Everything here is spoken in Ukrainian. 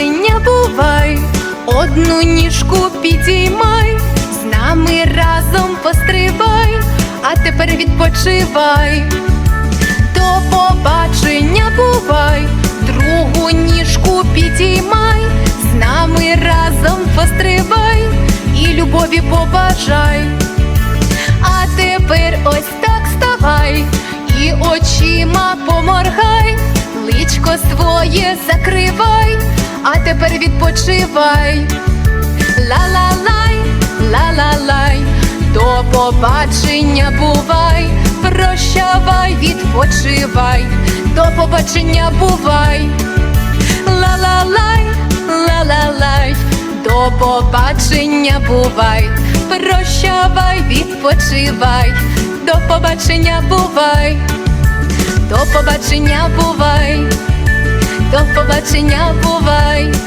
побачення бувай, одну ніжку підіймай, з нами разом пострибай, а тепер відпочивай. До побачення бувай, другу ніжку підіймай, з нами разом пострибай і любові побажай. А тепер ось так ставай і очима поморгай, личко своє закривай, тепер відпочивай. Ла-ла-лай, ла-ла-лай, до побачення бувай, прощавай, відпочивай, до побачення бувай. Ла-ла-лай, ла-ла-лай, до побачення бувай, прощавай, відпочивай, до побачення бувай, до побачення бувай, до побачення бувай.